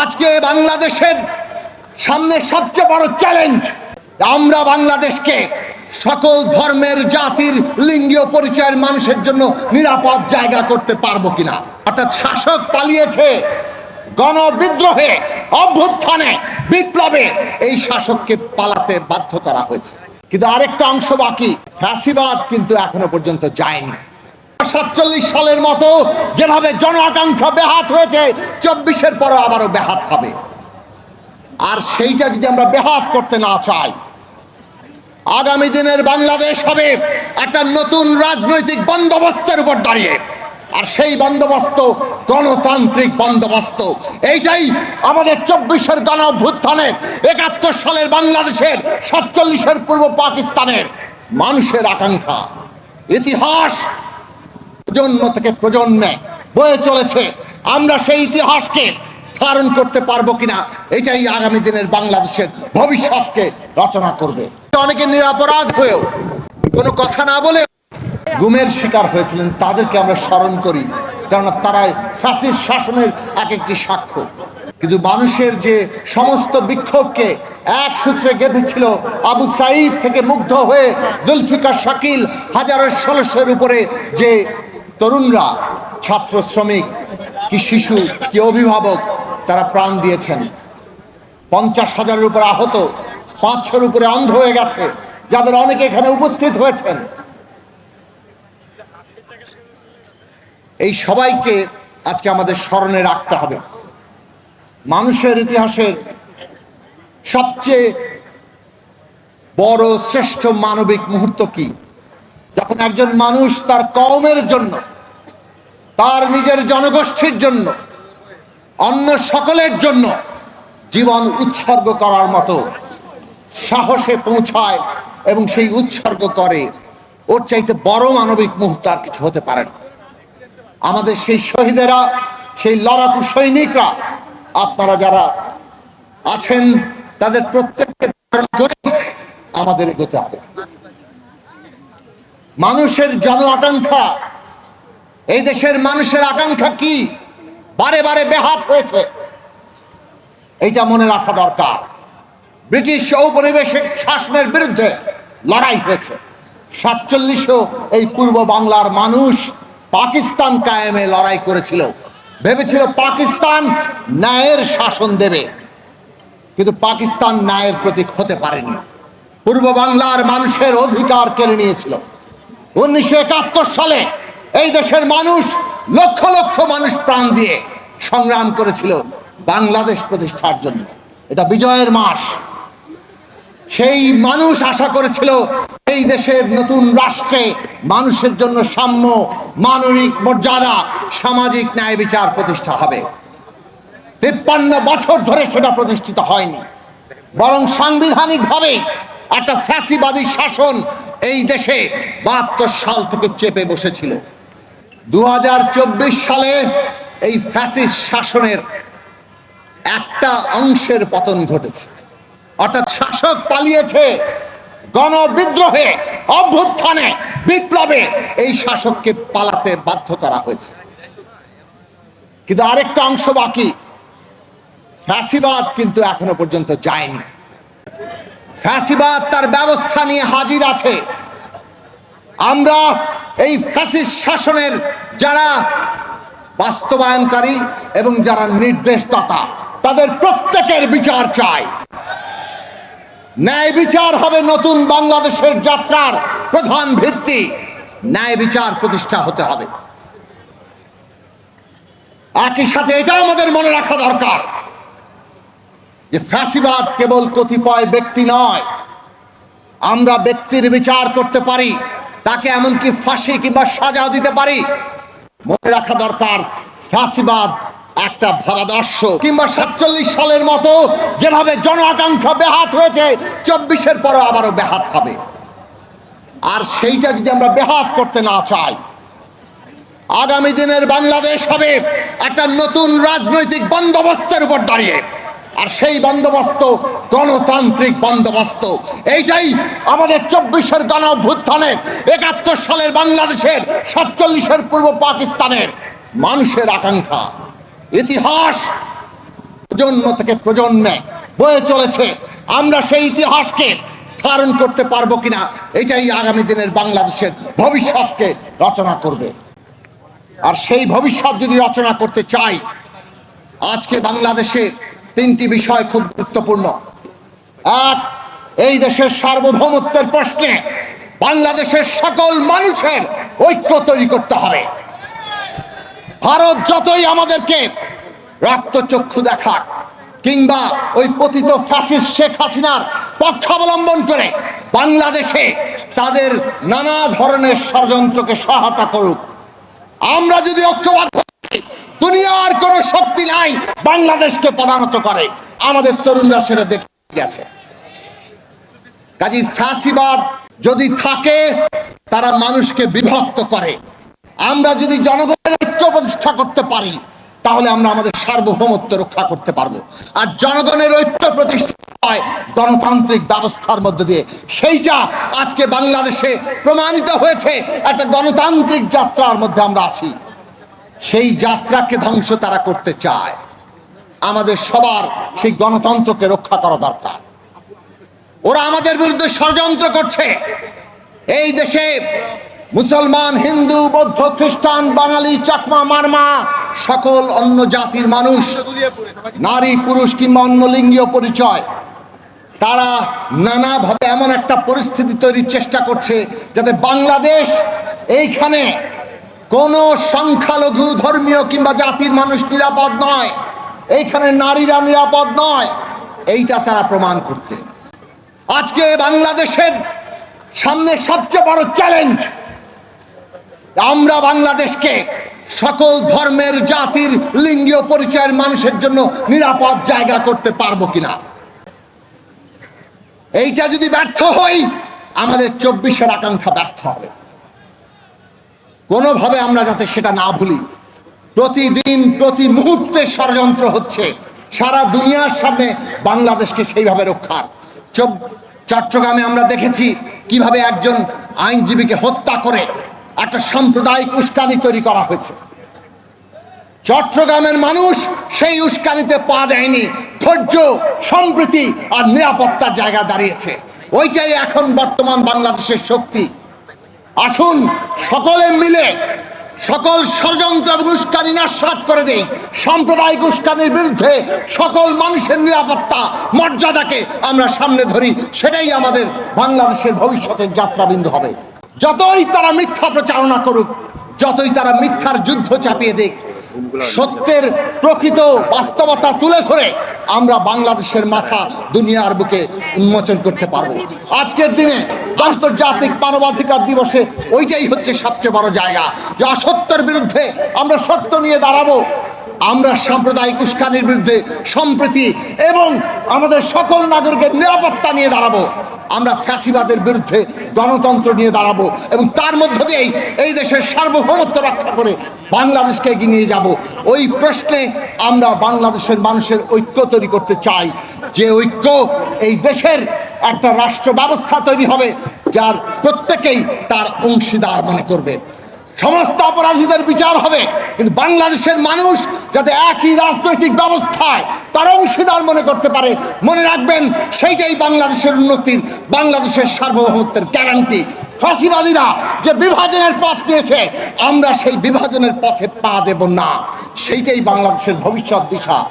আজকে বাংলাদেশের সামনে সবচেয়ে বড় চ্যালেঞ্জ। আমরা বাংলাদেশকে সকল ধর্মের, জাতির, লিঙ্গীয় পরিচয়ের মানুষের জন্য নিরাপদ জায়গা করতে পারব কিনা। অর্থাৎ শাসক পালিয়েছে গণবিদ্রোহে, অভ্যুত্থানে, বিপ্লবে এই শাসককে পালাতে বাধ্য করা হয়েছে। কিন্তু আরেকটা অংশ বাকি, ফ্যাসিবাদ কিন্তু এখনও পর্যন্ত যায়নি। সাতচল্লিশ সালের মতো যেভাবে জন আকাঙ্ক্ষা বেহাত হয়েছে, চব্বিশের পরে আবারও বেহাত হবে। আর সেইটা যদি আমরা বেহাত করতে না চাই, আগামী দিনের বাংলাদেশ হবে একটা নতুন রাজনৈতিক বন্দোবস্তের উপর দাঁড়িয়ে। আর সেই বন্দোবস্ত, গণতান্ত্রিক বন্দোবস্ত, এইটাই আমাদের চব্বিশের গণ অভ্যুত্থানে একাত্তর সালের বাংলাদেশের, সাতচল্লিশের পূর্ব পাকিস্তানের মানুষের আকাঙ্ক্ষা। ইতিহাস প্রজন্ম থেকে প্রজন্মে বয়ে চলেছে। আমরা সেই ইতিহাসকে ধারণ করতে পারব কিনা, এটাই আগামী দিনের বাংলাদেশের ভবিষ্যৎকে রচনা করবে। অনেকে নিরাপরাধ হয়েও কোনো কথা না বলে গুমের শিকার হয়েছিলেন, তাদেরকে আমরা স্মরণ করি, কেননা তারাই ফ্যাসিস্ট শাসনের এক একটি সাক্ষ্য। কিন্তু মানুষের যে সমস্ত বিক্ষোভকে এক সূত্রে গেঁথেছিল আবু সাইদ থেকে মুগ্ধ হয়ে জুলফিকার শাকিল হাজারো ষোলোশোর উপরে যে তরুণরা, ছাত্র শ্রমিক কি শিশু, কি অভিভাবক, তারা প্রাণ দিয়েছেন। পঞ্চাশ হাজারের উপরে আহত, পাঁচশোর উপরে অন্ধ হয়ে গেছে, যাদের অনেকে এখানে উপস্থিত হয়েছেন। এই সবাইকে আজকে আমাদের স্মরণে রাখতে হবে। মানুষের ইতিহাসের সবচেয়ে বড় শ্রেষ্ঠ মানবিক মুহূর্ত কি? যখন একজন মানুষ তার কওমের জন্য তার নিজের জনগোষ্ঠীর জন্য, অন্য সকলের জন্য জীবন উৎসর্গ করার মতো সাহসে পৌঁছায় এবং সেই উৎসর্গ করে। ওর চাইতে বড় মানবিক মুহূর্ত আর কিছু হতে পারে না। আমাদের সেই শহীদেরা, সেই লড়াকু সৈনিকরা, আপনারা যারা আছেন, তাদের প্রত্যেককে ধারণ করে আমাদের এগোতে হবে। মানুষের জন আকাঙ্ক্ষা এই দেশের মানুষের আকাঙ্ক্ষা কি? বারে বারে বেহাত হয়েছে। এইটা মনে রাখা দরকার। ব্রিটিশ ঔপনিবেশিক শাসনের বিরুদ্ধে লড়াই হয়েছে। সাতচল্লিশেও এই পূর্ব বাংলার মানুষ পাকিস্তান কায়েমে লড়াই করেছিল। ভেবেছিল পাকিস্তান ন্যায়ের শাসন দেবে। কিন্তু পাকিস্তান ন্যায়ের প্রতীক হতে পারেনি। পূর্ব বাংলার মানুষের অধিকার কেড়ে নিয়েছিল। উনিশশো একাত্তর সালে এই দেশের মানুষ লক্ষ লক্ষ মানুষ প্রাণ দিয়ে সংগ্রাম করেছিল বাংলাদেশ প্রতিষ্ঠার জন্য। এটা বিজয়ের মাস। সেই মানুষ আশা করেছিল এই দেশের নতুন রাষ্ট্রে মানুষের জন্য সাম্য, মানবিক মর্যাদা, সামাজিক ন্যায় বিচার প্রতিষ্ঠা হবে। তেপ্পান্ন বছর ধরে সেটা প্রতিষ্ঠিত হয়নি। বরং সাংবিধানিকভাবে একটা ফ্যাসিবাদী শাসন এই দেশে বাহাত্তর সাল থেকে চেপে বসেছিল। দু হাজার চব্বিশ সালে এই ফ্যাসিস্ট শাসনের একটা অংশের পতন ঘটেছে। অর্থাৎ শাসক পালিয়েছে গণবিদ্রোহে, অভ্যুত্থানে, বিপ্লবে এই শাসককে পালাতে বাধ্য করা হয়েছে। কিন্তু আরেকটা অংশ বাকি, ফ্যাসিবাদ কিন্তু এখনও পর্যন্ত যায়নি। ফ্যাসিবাদ তার ব্যবস্থা নিয়ে হাজির আছে। আমরা এই ফ্যাসিস্ট শাসনের যারা বাস্তবায়নকারী এবং যারা নির্দেশদাতা, তাদের প্রত্যেকের বিচার চাই। ন্যায় বিচার হবে নতুন বাংলাদেশের যাত্রার প্রধান ভিত্তি। ন্যায় বিচার প্রতিষ্ঠা হতে হবে। একই সাথে এটা আমাদের মনে রাখা দরকার যে ফ্যাসিবাদ কেবল কতিপয় ব্যক্তি নয়, আমরা ব্যক্তির বিচার করতে পারি। তাকে এমনকি ফাঁসি কিংবা সাজা দিতে পারি। মনে রাখা দরকার, ফাঁসিবাদ একটা ভাবাদর্শ। কিংবা সাতচল্লিশ সালের মতো যেভাবে জন আকাঙ্ক্ষা বেহাত হয়েছে, চব্বিশের পরে আবারও বেহাত হবে। আর সেইটা যদি আমরা বেহাত করতে না চাই, আগামী দিনের বাংলাদেশ হবে একটা নতুন রাজনৈতিক বন্দোবস্তের উপর দাঁড়িয়ে। আর সেই বন্দোবস্ত, গণতান্ত্রিক বন্দোবস্ত। এইটাই আমাদের চব্বিশের গণ অভ্যুত্থানে একাত্তর সালের বাংলাদেশের, সাতচল্লিশের পূর্ব পাকিস্তানের মানুষের আকাঙ্ক্ষা। ইতিহাস প্রজন্ম থেকে প্রজন্মে বয়ে চলেছে। আমরা সেই ইতিহাসকে ধারণ করতে পারব কিনা, এটাই আগামী দিনের বাংলাদেশের ভবিষ্যৎকে রচনা করবে। আর সেই ভবিষ্যৎ যদি রচনা করতে চাই, আজকে বাংলাদেশে তিনটি বিষয় খুব গুরুত্বপূর্ণ। এক, এই দেশের সার্বভৌমত্বের প্রশ্নে বাংলাদেশের সকল মানুষের ঐক্য তৈরি করতে হবে। ভারত যতই আমাদেরকে রক্তচক্ষু দেখাক কিংবা ওই পতিত ফ্যাসিস্ট শেখ হাসিনার পক্ষাবলম্বন করে বাংলাদেশে তাদের নানা ধরনের ষড়যন্ত্রকে সহায়তা করুক। আমরা যদি ঐক্যবদ্ধ দুনিয়ার কোনো শক্তি নাই, বাংলাদেশকে পদানত করে। আমাদের তরুণরা সেটা দেখে গেছে। কাজী ফ্যাসিবাদ যদি থাকে, তারা মানুষকে বিভক্ত করে। আমরা যদি জনগণের ঐক্য প্রতিষ্ঠা করতে পারি, তাহলে আমরা আমাদের সার্বভৌমত্ব রক্ষা করতে পারব। আর জনগণের ঐক্য প্রতিষ্ঠা হয় গণতান্ত্রিক ব্যবস্থার মধ্য দিয়ে। সেইটা আজকে বাংলাদেশে প্রমাণিত হয়েছে। একটা গণতান্ত্রিক যাত্রার মধ্যে আমরা আছি। সেই যাত্রাকে ধ্বংস তারা করতে চায়। আমাদের সবার সেই গণতন্ত্রকে রক্ষা করা দরকার। ওরা আমাদের বিরুদ্ধে ষড়যন্ত্র করছে। এই দেশে মুসলমান, হিন্দু, বৌদ্ধ, খ্রিস্টান, বাঙালি, চাকমা, মারমা সকল অন্য জাতির মানুষ, নারী, পুরুষ কিংবা অন্য লিঙ্গীয় পরিচয়, তারা নানাভাবে এমন একটা পরিস্থিতি তৈরির চেষ্টা করছে যাতে বাংলাদেশ এইখানে কোনো সংখ্যালঘু, ধর্মীয় কিংবা জাতির মানুষ নিরাপদ নয়। এইখানে নারীরা নিরাপদ নয়। এইটা তারা প্রমাণ করতে। আজকে বাংলাদেশের সামনে সবচেয়ে বড় চ্যালেঞ্জ আমরা বাংলাদেশকে সকল ধর্মের, জাতির, লিঙ্গীয় পরিচয়ের মানুষের জন্য নিরাপদ জায়গা করতে পারব কিনা? এইটা যদি ব্যর্থ হই, আমাদের চব্বিশের আকাঙ্ক্ষা ব্যর্থ হবে। কোনোভাবে আমরা যাতে সেটা না ভুলি। প্রতিদিন, প্রতি মুহূর্তে ষড়যন্ত্র হচ্ছে। সারা দুনিয়ার সামনে বাংলাদেশকে সেইভাবে রক্ষার। চট্টগ্রামে আমরা দেখেছি কীভাবে একজন আইনজীবীকে হত্যা করে একটা সাম্প্রদায়িক উস্কানি তৈরি করা হয়েছে। চট্টগ্রামের মানুষ সেই উস্কানিতে পা দেয়নি। ধৈর্য, সম্প্রীতি আর নিরাপত্তার জায়গা দাঁড়িয়েছে। ওইটাই এখন বর্তমান বাংলাদেশের শক্তি। আসুন সকলে মিলে সকল ষড়যন্ত্র এবং উস্কানি করে দেই। সাম্প্রদায়িক উস্কানির বিরুদ্ধে সকল মানুষের নিরাপত্তা, মর্যাদাকে আমরা সামনে ধরি। সেটাই আমাদের বাংলাদেশের ভবিষ্যতের যাত্রাবিন্দু হবে। যতই তারা মিথ্যা প্রচারণা করুক, যতই তারা মিথ্যার যুদ্ধ চাপিয়ে দিক সত্যের প্রকৃত বাস্তবতা তুলে ধরে আমরা বাংলাদেশের মাথা দুনিয়ার বুকে উন্মোচন করতে পারব। আজকের দিনে আন্তর্জাতিক মানবাধিকার দিবসে ওইটাই হচ্ছে সবচেয়ে বড় জায়গা, যে অসত্যের বিরুদ্ধে আমরা সত্য নিয়ে দাঁড়াবো। আমরা সাম্প্রদায়িক উস্কানির বিরুদ্ধে সম্প্রীতি এবং আমাদের সকল নাগরিকের নিরাপত্তা নিয়ে দাঁড়াবো। আমরা ফ্যাসিবাদের বিরুদ্ধে গণতন্ত্র নিয়ে দাঁড়াবো এবং তার মধ্য দিয়েই এই দেশের সার্বভৌমত্ব রক্ষা করে বাংলাদেশকে এগিয়ে নিয়ে যাব। ওই প্রশ্নে আমরা বাংলাদেশের মানুষের ঐক্য তৈরি করতে চাই। যে ঐক্য এই দেশের একটা রাষ্ট্র ব্যবস্থা তৈরি হবে, যার প্রত্যেকেই তার অংশীদার মনে করবে। সমস্ত অপরাধীদের বিচার হবে। কিন্তু বাংলাদেশের মানুষ যাতে একই রাজনৈতিক ব্যবস্থায় তার অংশীদার মনে করতে পারে, মনে রাখবেন, সেইটাই বাংলাদেশের উন্নতির, বাংলাদেশের সার্বভৌমত্বের গ্যারান্টি ফাঁসিবাদীরা যে বিভাজনের পথ নিয়েছে, আমরা সেই বিভাজনের পথে পা দেব না। সেইটাই বাংলাদেশের ভবিষ্যৎ দিশা।